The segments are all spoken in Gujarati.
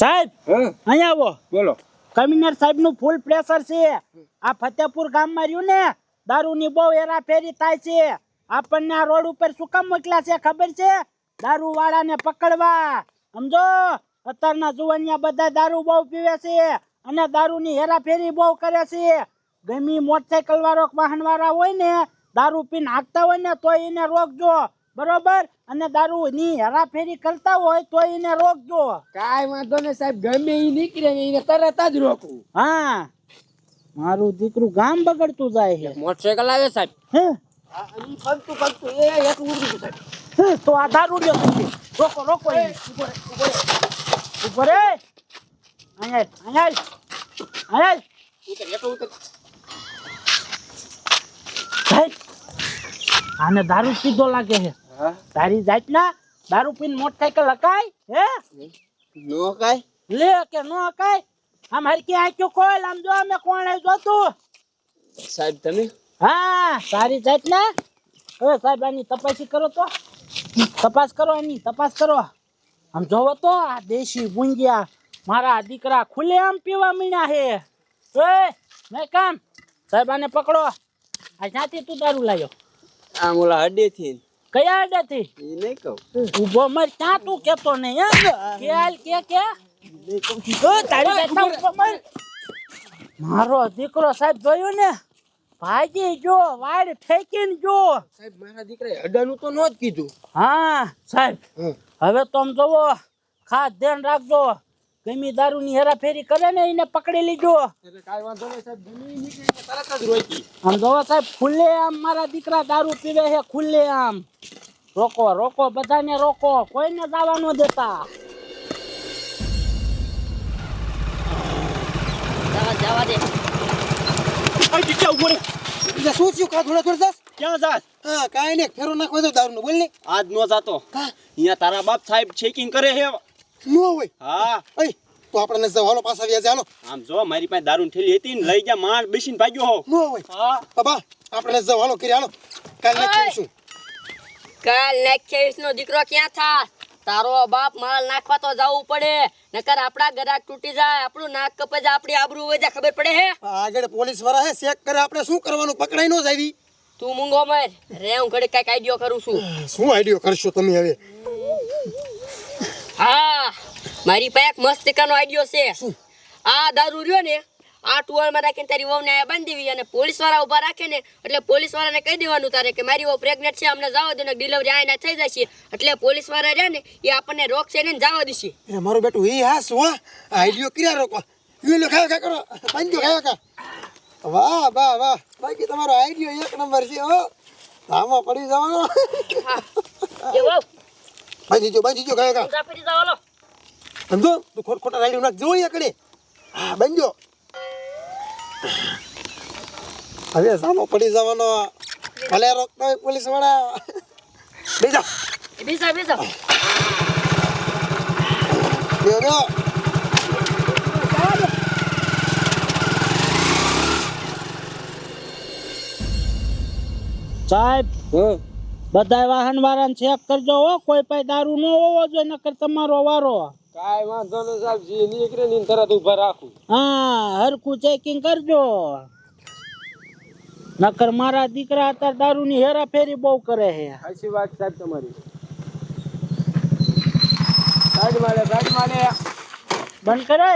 સાહેબ અહીંયા આવો. બોલો. કમિશનર સાહેબનું ફૂલ પ્રેશર છે. આ ફતેપુર ગામમાં રહ્યું ને દારૂ ની બહુ હેરાફેરી થાય છે. આપણને આ રોડ ઉપર શું કામ મોકલ્યા છે ખબર છે? દારૂ વાળા ને પકડવા. સમજો? અત્યારના જુવાનિયા બધા દારૂ બહુ પીવે છે અને દારૂ ની હેરાફેરી બહુ કરે છે. ગમી મોટરસાયકલ વાળો વાહન વાળા હોય ને દારૂ પીને હાંકતા હોય ને તો એને રોકજો. બરોબર અને દારૂ ની હેરાફેરી કરતા હોય તો એને રોકજો કાંઈ વાંધો ને સાહેબ ગમે એ નીકળે ને એને તરત જ રોકવું હા મારું દીકરું ગામ બગડતું જાય છે મોટરસાયકલ આવે સાહેબ હે? ફરતું ફરતું એ એક ઉડી સાહેબ હે, તો આ દારૂ લ્યો. રોકો રોકો એને. ઊભો રે, ઊભો રે. ઊભો રે અહીંયા અહીંયા અહીંયા આવ. ઉતર હેઠો ઉતર સાહેબ, આને દારૂ પીધો લાગે છે તારી જાતના દારૂ પીને મોટરસાયકલ હકાય હે? નો કાંઈ લે કે નો હકાય? આમ હરકી આંખ્યું ખોલ? આમ જો અમે કોણ જોતું? સાહેબ તમે? હા સારી જાતના? હવે સાહેબ આની તપાસી કરો તો. તપાસ કરો એની તપાસ કરો. આમ જોવો તો આ દેશી ગુંજિયા મારા દીકરા ખુલે આમ પીવા મીણ્યા હે. ઓય મેં કામ? સાહેબ આને પકડો. આ ક્યાંથી તું દારૂ લાવ્યો આમ ઓલા હડે થી કયા અડેથી એ નહીં કહું. ઊભો મર ક્યાં તું કેતો નહીં હે? કે હાલ કે કે? તારી ઊભો મર. મારો દીકરો સાહેબ જોયું ને? ભાજી જો વાડ ફેંકીને જો સાહેબ મારા દીકરાએ અડાનું તો નો જ કીધું. હા સાહેબ. હવે તમે જોવો ખાસ ધ્યાન રાખજો. ગમી દારૂની હેરાફેરી કરે ને એને પકડી લીધો. એટલે કાંઈ વાંધો નહીં સાહેબ ગમે ઈ તરત જ રોકી. આમ જોવો સાહેબ ખુલ્લે આમ મારા દીકરા દારૂ પીવે છે ખુલ્લે આમ. રોકો રોકો બધાને રોકો કોઈને દાવા ન દેતા. જવા દે. શું થયું? કા થોડા થોડા જાસ ક્યાં જાસ હા કાંઈ નહીં ફેરો નાખવા દો દારૂ બોલ ને. આજ નો જાતો. અહીંયા તારા બાપ સાહેબ ચેકિંગ કરે છે. નો હોય. હા. તો આપણે જાવ હાલો પાછા વ્યાજે હાલો. આમ જો મારી પાસે દારૂ થેલી હતી ને લઈ જા માણ બેસીને ભાગ્યો હો નો હોય. હા. બાબા આપણે જાવ કરી હાલો. કાલ નાખીશું કાલ નો દીકરો ક્યાં થા? તારો બાપ માલ નાખવા તો જવું પડે. નકર આપડા ગરાક તૂટી જાય. આપણું નાક કપે જાય આપડી આબરૂ વજા ખબર પડે હે? આગળ પોલીસવાળા હે ચેક કરે આપણે શું કરવાનું? પકડાઈ નો જાવી. તું મૂંગો મર. રે હું ઘડી કંઈક આઈડિયો કરું છું. શું આઈડિયો કરશો તમે હવે? મારી પાસે એક મસ્ત નો આઈડિયો છે. આ દારૂ રહ્યો ને આ ટુવાલમાં રાખીને તારી વહુને અહીંયા બાંધી દેવી અને પોલીસવાળા ઊભા રાખે ને એટલે પોલીસ વાળાને કહી દેવાનું તારે કે મારી વહુ પ્રેગ્નેન્ટ છે અમને જવા દે ને ડિલિવરી આઈને થઈ જશે. એટલે પોલીસવાળા રહ્યા ને એ આપણને રોકશે ને જવા દેશે. એ મારું બેટું એ હાસ વાહ આઈડિયો ક્યાં રોકો. યુ લો ખાયો કરો. પાંજો ખાયો કા વાહ વાહ વાહ. બાકી તમારો આઈડિયો એક નંબર છે હો. આમાં પડી જવાનો. એ વાહ. બાંધી જો બાંધી જો ખાયો. કા મુસાફરી જાવ લો સમજો? તું ખોટ ખોટા રાઈડિયો નાખ. જોઈ કડે હા બનજો હવે સામો પડી જવાનો. ભલે રોકતા હોય પોલીસવાળા. બેજા. બેસા બેસા. બેહો સાહેબ બધા વાહન વાળાને ચેક કરજો હો. કોઈ પાસે દારૂ ન હોવો જોઈએ નકર તમારો વારો. કાંઈ વાંધો નહીં સાહેબ જે નીકળે ને તરત ઊભા રાખું. હા હરખું ચેકિંગ કરજો. નકર મારા દીકરા અત્યારે હેરા હેરાફેરી બહુ કરે છે. સાચી વાત સાહેબ તમારી. સાઈડ મારે સાઈડ મારે. બંધ કરે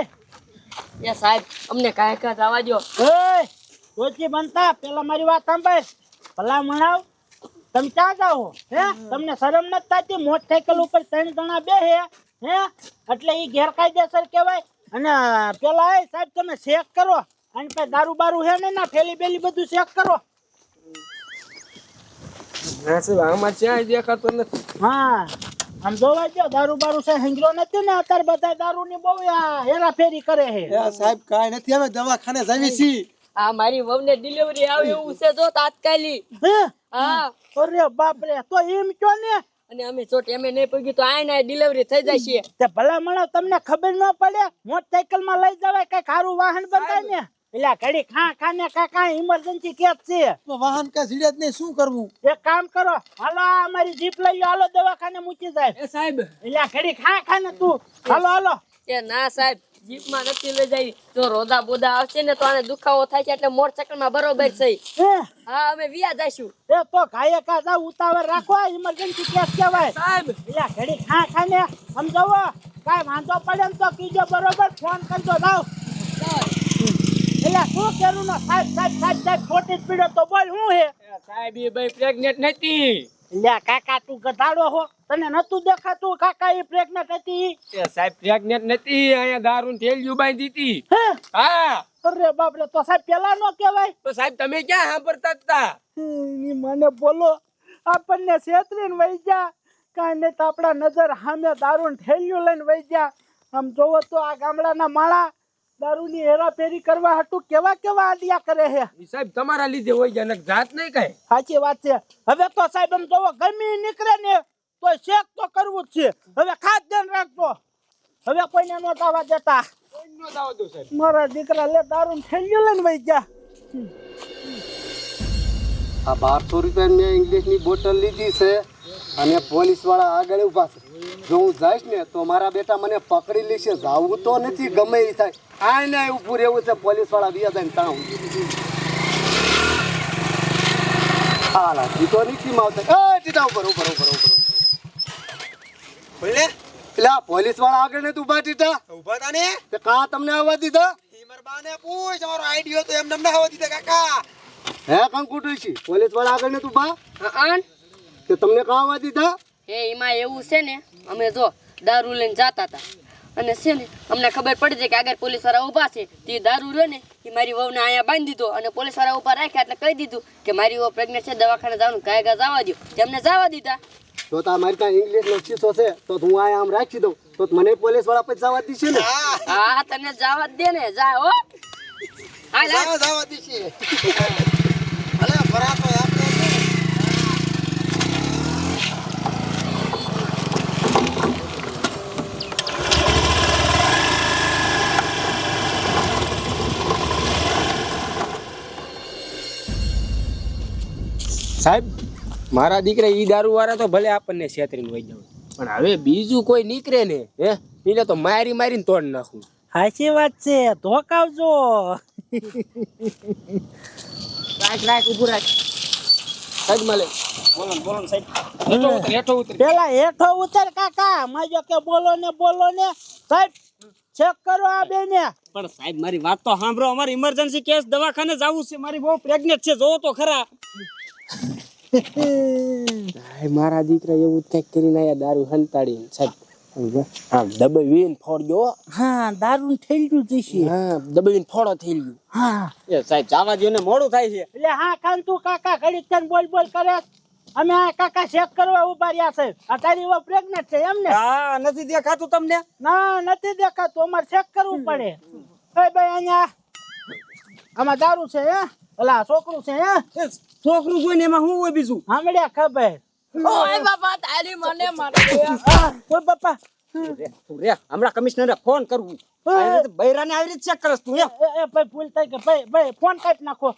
એ સાહેબ અમને કાંઈ કાંઈ જવા દો એ ઓછી બનતા પેલા મારી વાત સાંભળ. ભલા મણાવ તમે ક્યાં જાઓ હે? તમને શરમ નથી થતી? મોટરસાયકલ ઉપર ત્રણ જણા બે હે હે? એટલે એ ગેરકાયદેસર કહેવાય. અને પેલા એ સાહેબ તમે ચેક કરો. અને પછી દારૂ બારૂ હે ને ના? ફેલી બેલી બધું ચેક કરો. હા સાહેબ આમાં ક્યાંય દેખાતો નથી. હા. આમ જોવા દારૂ બારૂ છે હંગરો નથી ને? અત્યારે બધા દારૂ ની બહુ આ હેરાફેરી કરે છે. સાહેબ કાઈ નથી. અમે દવાખાને છીએ. આ મારી વહુને ડિલિવરી આવે એવું છે જો તાત્કાલિક. હે? હા. અરે બાપ રે તો એમ કયો ને? અને અમે ચોટ એમે નહીં પગી તો આઈને ડિલિવરી થઈ જાય છે. તે ભલા મણા તમને ખબર ન પડે મોટરસાયકલમાં લઈ જવાય કઈ ખારું વાહન બંધાય ને? એટલે ઘડી ખા ખાને કા કા ઇમરજન્સી કેસ છે. વાહન કા જીડે જ નહીં શું કરવું? એક કામ કરો હાલો અમારી જીપ લઈ લો હાલો દવાખાને મૂકી જાય. એ સાહેબ. એટલે ઘડી ખા ખાને તું હાલો હાલો. એ ના સાહેબ જીપમાં નથી લઈ જાય. જો રોદા બોદા આવશે ને તો આને દુખાવો થાય છે એટલે મોટરસાયકલમાં બરોબર છે. હા? અમે વિયા જઈશું. એ તો કાયે કા જાવ ઉતાવળ રાખો ઇમરજન્સી કેસ કહેવાય. સાહેબ! એટલે ઘડી ખા ખાને સમજાવો કાઈ વાંધો પડે ને તો કીજો બરોબર ફોન કરજો જાવ એલા શું કરું ના? સાહેબ સાહેબ સાહેબ સાહેબ ખોટી સ્પીડો તો બોલ હું હે? સાહેબ એ ભાઈ પ્રેગ્નેન્ટ નથી. લે કાકા તું ગધાડો હો. તને નતું દેખાતું કાકા એ પ્રેગ્નન્ટ હતી? એ સાહેબ પ્રેગ્નેટ નથી. અહીંયા દારૂ થેલીયું બાંધી હતી. હા? અરે બાપરે તો સાહેબ પેલા નો કહેવાય. તો સાહેબ તમે ક્યાં સાંભળતા હતા? મને બોલો. આપણને છેતરીને વહી જા કાંઈ નહીં તો આપણા નજર સામે દારૂ ઠેલ્યું લઈને વહી આમ જોવો તો આ ગામડાના માળા દારૂની હેરાફેરી કરવા હાટુ કેવા કેવા આલિયા કરે હે? સાહેબ તમારા લીધે હોય છે નક જાત નહીં કહે. સાચી વાત છે. હવે તો સાહેબ આમ જોવો ગમી નીકળે ને તો શેક તો કરવું જ છે. હવે ખાસ ધ્યાન રાખજો. હવે કોઈને નો દાવા દેતા. કોઈ નો દાવો દો સાહેબ. મારા દીકરા લે દારૂ થેલીઓ લઈને વહી જા આ બારસો રૂપિયા મેં ઇંગ્લિશની બોટલ લીધી છે અને પોલીસવાળા આગળ ઊભા છે. જો હું જઈશ ને તો મારા બેટા મને પકડી લેશે. જાવું તો નથી ગમે એ થાય આ ને ઊભું રહેવું છે પોલીસવાળા વ્યા જાય ત્યાં હાલા જીતો નીકળી આવતા એ ટીટા ઉપર ઉપર ઉપર ઉપર બોલે પેલા પોલીસવાળા આગળ ને ઊભા ટીટા ઊભા તા ને? તે કાં તમને આવવા દીધા? ઈ મારા બાને પૂછ અમારો આઈડિયો તો એમ તમને આવવા દીધા કાકા. હે કંકુટું છે પોલીસવાળા આગળ ને ઊભા આન તે તમને કા આવવા દીધા? એ એમાં એવું છે ને અમે જો દારૂ લઈને જાતા હતા અને છે ને અમને ખબર પડી છે કે આગળ પોલીસવાળા ઊભા છે. તે દારૂ રહ્યો ને એ મારી વહુને અહીંયા બાંધી દીધો અને પોલીસવાળા ઊભા રાખ્યા એટલે કહી દીધું કે મારી વહુ પ્રેગ્નેન્ટ છે દવાખાને જવાનું કાય ગા જવા દો તેમને જવા દીધા. તો તા મારી ત્યાં ઇંગ્લિશ નો શીશો છે તો હું આ આમ રાખી દઉં. તો મને પોલીસવાળા પછી જવા દીશે ને? હા તને જવા દે ને જા હો. હા જાવા દીશે. અલે ભરાતો આપણે સાહેબ મારા દીકરા ઈ દારૂ વાળા તો ભલે આપણને છેતરીને વહી જાવ પણ હવે બીજું કોઈ નીકળે ને હે? એને તો મારી મારીને તોડ નાખું. સાચી વાત છે ધોકાવજો. રાખ રાખ ઊભું રાખ. સાહેબ માલે બોલો બોલો સાહેબ. હેઠો ઉતર પેલા હેઠો ઉતર કાકા. માજો કે બોલો ને બોલો ને. સાહેબ ચેક કરો આ બેને. પણ સાહેબ મારી વાત તો સાંભળો. અમારી ઇમરજન્સી કેસ દવાખાને જવું છે. મારી બહુ પ્રેગ્નેન્ટ છે. જોવો તો ખરા. મારા દીકરા એવું જ કંઈક કરીને આયા દારૂ હંતાડી સાહેબ. આમ દબાવીને ફોડ્યો હો. હા દારૂ થઈ ગયું જઈશે હા દબાવીને ફોડો થઈ ગયું હા. એ સાહેબ જવા દો મોડું થાય છે. એટલે હા કાંતુ કાકા ઘડીક તને બોલ બોલ કરે. અમે આ કાકા ચેક કરવા ઊભા રહ્યા છે. આ તારી વો પ્રેગ્નન્ટ છે એમ ને હા નથી દેખાતું તમને? ના નથી દેખાતું. અમારે ચેક કરવું પડે. એ ભાઈ અહીંયા. આમાં દારૂ છે હે? અલા છોકરું છે હે? છોકરું જોઈને એમાં શું હોય બીજું? સાંભળ્યા ખબર. ઓય બાપા તારી મને મારે ઓય બાપા. રે હમણાં કમિશનરે ફોન કરવું બૈરાને આવી રીતે ચેક કરસ તું એ એ ભાઈ ભૂલ થાય કે ભાઈ ભાઈ ફોન કાઢી નાખો.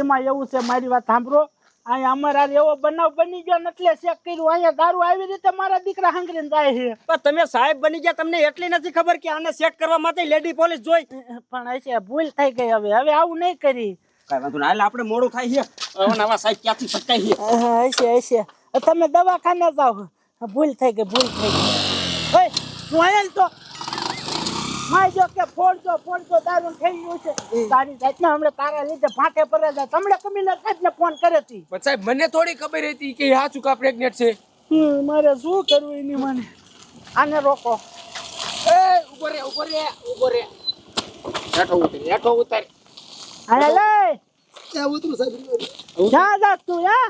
એમાં એવું છે મારી વાત સાંભળો. અહીંયા અમારા એવો બનાવ બની ગયો એટલે ચેક કર્યું. અહીંયા દારૂ આવી રીતે મારા દીકરા હંગરીને જાય છે. પણ તમે સાહેબ બની ગયા તમને એટલી નથી ખબર કે આને ચેક કરવા માટે લેડી પોલીસ જોઈ? પણ છે ભૂલ થઈ ગઈ હવે. હવે આવું નહીં કરી. કાંઈ વાંધો નહીં. એટલે આપણે મોડું થાય છે. હવે નવા સાહેબ ક્યાંથી પટકાઈ છે? હશે હશે. તમે દવાખાને જાઓ. ભૂલ થઈ ગઈ ભૂલ થઈ ગઈ. ઓય તું આયેલ તો. માજો કે ફોડજો ફોડજો દારૂ થઈ ગયું છે. તારી જાતના હમણાં તારા લીધે ફાંકે પડે છે તમને કમિશનર સાહેબને ફોન કરે હતી પણ સાહેબ મને થોડી ખબર હતી કે આ ચૂકા પ્રેગ્નેટ છે? હમ, મારે શું કરવું એની મને? આને રોકો. એ ઊભો રે ઊભો રે ઊભો રે. હેઠો ઉતર હેઠો ઉતર. આને લે! ત્યાં ઉતરું સાહેબ ક્યાં જા તું યા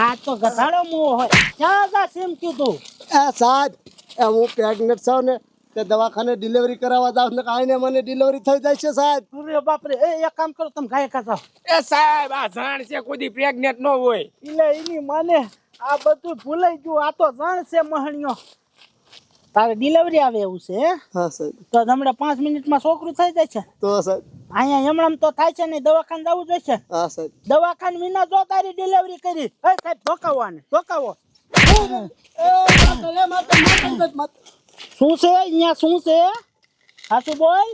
આ તો ગધાડો મોહ હોય. ક્યાં જા એમ કીધું એ સાહેબ એ હું પ્રેગ્નેટ છું ને તે દવાખાને ડિલિવરી કરાવવા જાવ ને કાંઈ ને મને ડિલિવરી થઈ જાય છે સાહેબ. અરે બાપરે એ એક કામ કરો તમે ગાય ખાતા એ સાહેબ આ જાણ છે કોઈ પ્રેગ્નન્ટ ન હોય. એટલે એની માને આ બધું ભૂલાઈ ગયું આ તો જાણ છે મહણિયો તારે ડિલિવરી આવે એવું છે હે? હા સાહેબ. તો હમણાં પાંચ મિનિટમાં છોકરું થઈ જાય છે? તો સાહેબ. અહીંયા હમણાં તો થાય છે ને દવાખાને જવું જોઈશે? હા સાહેબ. દવાખાને વિના જો તારી ડિલિવરી કરી. એ સાહેબ ધોકાવો ને ધોકાવો. શું છે? અહીંયા શું છે? હાસુ બોલ.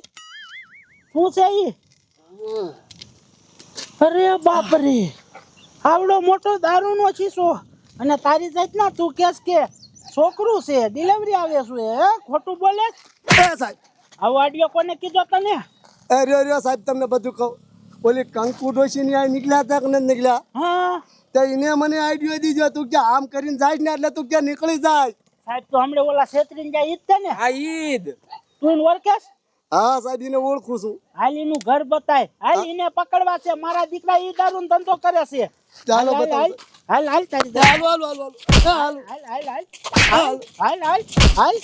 શું છે ઈ? અરે બાપ રે આવડો મોટો દારૂનો શીશો. અને તારી જાતના તું કેસ કે છોકરું છે. ડિલિવરી આવે છે હે? ખોટું બોલે? સાહેબ. આવો આડિયો કોને કીધો તને? એ રહ્યો રહ્યો સાહેબ તમને બધું કહું. ઓલી કંકુ ડોશીની આ નીકળ્યા હતા કે નથી નીકળ્યા? હા. તો એને મને આઈડિયો દીધો તું કે આમ કરીને જાય ને એટલે તું કે નીકળી જાય. સાહેબ તો હમણે ઓલા છેતરીને જાય ઈદ છે ને? હા ઈદ. તું ઓળખેસ હા સાહેબ એને ઓળખું છું. હાલ એનું ઘર બતાય. હાલ એને પકડવા છે. મારા દીકરા ઈ દારૂ ધંધો કરે છે. ચાલો હાલ, બતાવો. હાલ, હાલ તારી હાલ હાલ હાલો હાલો. હાલો હાલ. હાલ હાલ. હાલ. હાલ હાલ હાલ.